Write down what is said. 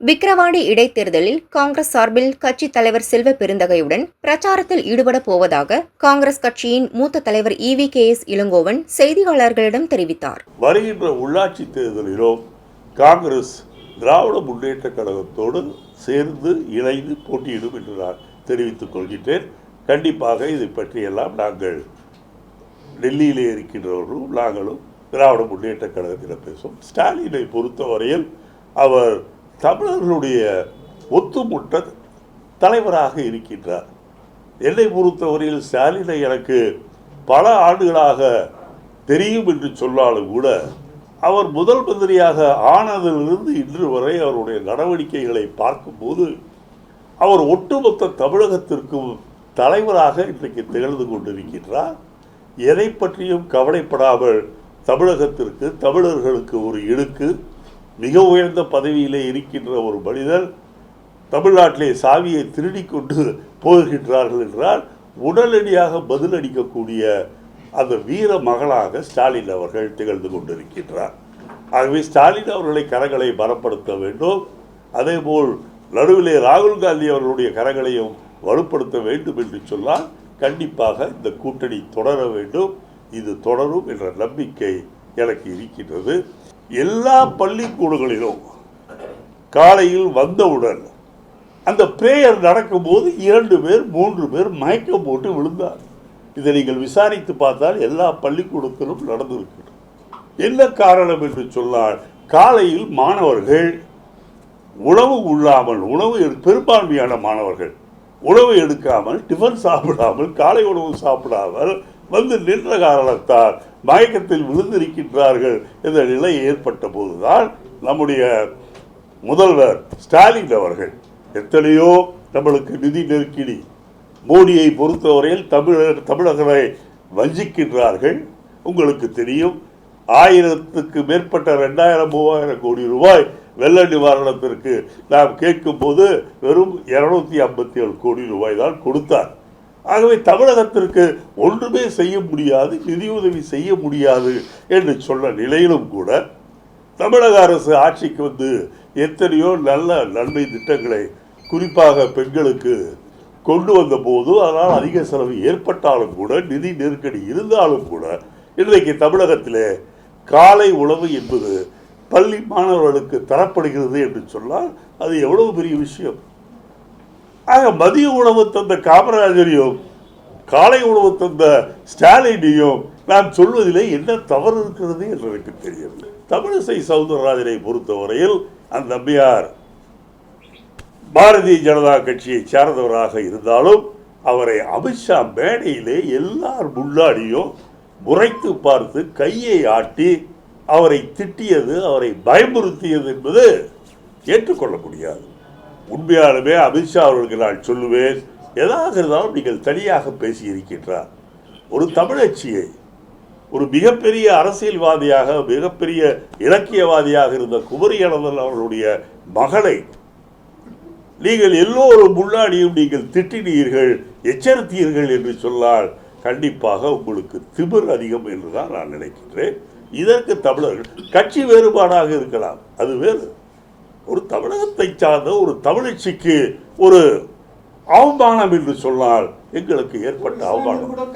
விக்கிரவாண்டி இடைத்தேர்தலில் காங்கிரஸ் சார்பில் கட்சித் தலைவர் செல்வ பெருந்தகையுடன் பிரச்சாரத்தில் ஈடுபடப் போவதாக காங்கிரஸ் கட்சியின் மூத்த தலைவர் இவி கே எஸ் இளங்கோவன் செய்தியாளர்களிடம் தெரிவித்தார். வருகின்ற உள்ளாட்சி தேர்தலிலும் காங்கிரஸ் திராவிட முன்னேற்ற கழகத்தோடு சேர்ந்து இணைந்து போட்டியிடும் என்று நான் தெரிவித்துக் கொள்கின்றேன். கண்டிப்பாக இதை பற்றியெல்லாம் நாங்கள் டெல்லியிலே இருக்கின்றவர்களும் நாங்களும் திராவிட முன்னேற்ற கழகத்தில் பேசும் ஸ்டாலினை பொறுத்தவரையில் அவர் தமிழர்களுடைய ஒத்துமுட்ட தலைவராக இருக்கின்றார். என்னை பொறுத்தவரையில் ஸ்டாலினை எனக்கு பல ஆண்டுகளாக தெரியும் என்று சொன்னாலும் கூட அவர் முதல் மந்திரியாக ஆனதிலிருந்து இன்று வரை அவருடைய நடவடிக்கைகளை பார்க்கும்போது அவர் ஒட்டுமொத்த தமிழகத்திற்கும் தலைவராக இன்றைக்கு திகழ்ந்து கொண்டிருக்கின்றார். எதை பற்றியும் கவலைப்படாமல் தமிழகத்திற்கு தமிழர்களுக்கு ஒரு இடுக்கு. மிக உயர்ந்த பதவியிலே இருக்கின்ற ஒரு மனிதர் தமிழ்நாட்டிலே சாவியை திருடி கொண்டு போகின்றார்கள் என்றால் உடனடியாக பதிலளிக்கக்கூடிய அந்த வீர மகளாக ஸ்டாலின் அவர்கள் திகழ்ந்து கொண்டிருக்கின்றார். ஆகவே ஸ்டாலின் அவர்களை கரங்களை பலப்படுத்த வேண்டும். அதேபோல் நடுவிலே ராகுல் காந்தி அவர்களுடைய கரங்களையும் வலுப்படுத்த வேண்டும் என்று சொன்னால் கண்டிப்பாக இந்த கூட்டணி தொடர வேண்டும். இது தொடரும் என்ற நம்பிக்கை எனக்கு இருக்கின்றது. எல்லா பள்ளிக்கூடங்களிலும் காலையில் வந்தவுடன் அந்த பிரேயர் நடக்கும்போது இரண்டு பேர் மூன்று பேர் மயக்கம் போட்டு விழுந்தார். இதை நீங்கள் விசாரித்து பார்த்தால் எல்லா பள்ளிக்கூடத்திலும் நடந்திருக்கிறது. என்ன காரணம் என்று சொன்னால் காலையில் மாணவர்கள் உணவு உள்ளாமல் உணவு எடு- பெரும்பான்மையான மாணவர்கள் உணவு எடுக்காமல் டிஃபன் சாப்பிடாமல் காலை உணவு சாப்பிடாமல் வந்து நின்ற காரணத்தால் மயக்கத்தில் விழுந்திருக்கின்றார்கள் என்ற நிலை ஏற்பட்ட போதுதான் நம்முடைய முதல்வர் ஸ்டாலின் அவர்கள் எத்தனையோ நம்மளுக்கு நிதி நெருக்கடி மோடியை பொறுத்தவரையில் தமிழர் தமிழர்களை வஞ்சிக்கின்றார்கள். உங்களுக்கு தெரியும் ஆயிரத்துக்கு மேற்பட்ட ரெண்டாயிரம் மூவாயிரம் கோடி ரூபாய் வெள்ள நிவாரணத்திற்கு நாம் கேட்கும்போது வெறும் இருநூத்தி ஐம்பத்தி ஏழு கோடி ரூபாய் தான் கொடுத்தார். ஆகவே தமிழகத்திற்கு ஒன்றுமே செய்ய முடியாது நிதியுதவி செய்ய முடியாது என்று சொன்ன நிலையிலும் கூட தமிழக அரசு ஆட்சிக்கு வந்து எத்தனையோ நல்ல நன்மை திட்டங்களை குறிப்பாக பெண்களுக்கு கொண்டு வந்த போது அதனால் அதிக செலவு ஏற்பட்டாலும் கூட நிதி நெருக்கடி இருந்தாலும் கூட இன்றைக்கு தமிழகத்திலே காலை உணவு என்பது பள்ளி மாணவர்களுக்கு தரப்படுகிறது என்று சொன்னால் அது எவ்வளவு பெரிய விஷயம். ஆக மதிய உணவு தந்த காமராஜரையும் காலை உணவு தந்த ஸ்டாலினையும் நான் சொல்வதிலே என்ன தவறு இருக்கிறது என்று எனக்கு தெரியவில்லை. தமிழிசை சவுந்தரராஜனை பொறுத்தவரையில் அந்த அம்மையார் பாரதிய ஜனதா கட்சியை சார்ந்தவராக இருந்தாலும் அவரை அமித்ஷா மேடையிலே எல்லார் முன்னாடியும் முறைத்து பார்த்து கையை ஆட்டி அவரை திட்டியது அவரை பயமுறுத்தியது என்பது ஏற்றுக்கொள்ள முடியாது. உண்மையாலுமே அமித்ஷா அவர்களுக்கு நான் சொல்லுவேன் எதாக இருந்தாலும் நீங்கள் தனியாக பேசியிருக்கின்றார். ஒரு தமிழச்சியை ஒரு மிகப்பெரிய அரசியல்வாதியாக மிகப்பெரிய இலக்கியவாதியாக இருந்த குமரி அனந்தன் அவர்களுடைய மகளை நீங்கள் எல்லோரும் முன்னாடியும் நீங்கள் திட்டினீர்கள் எச்சரித்தீர்கள் என்று சொன்னால் கண்டிப்பாக உங்களுக்கு திமிர் அதிகம் என்று தான் நான் நினைக்கின்றேன். இதற்கு தமிழர்கள் கட்சி வேறுபாடாக இருக்கலாம் அது வேறு. ஒரு தமிழகத்தை சார்ந்த ஒரு தமிழச்சிக்கு ஒரு அவமானம் என்று சொன்னால் எங்களுக்கு ஏற்பட்ட அவமானம்.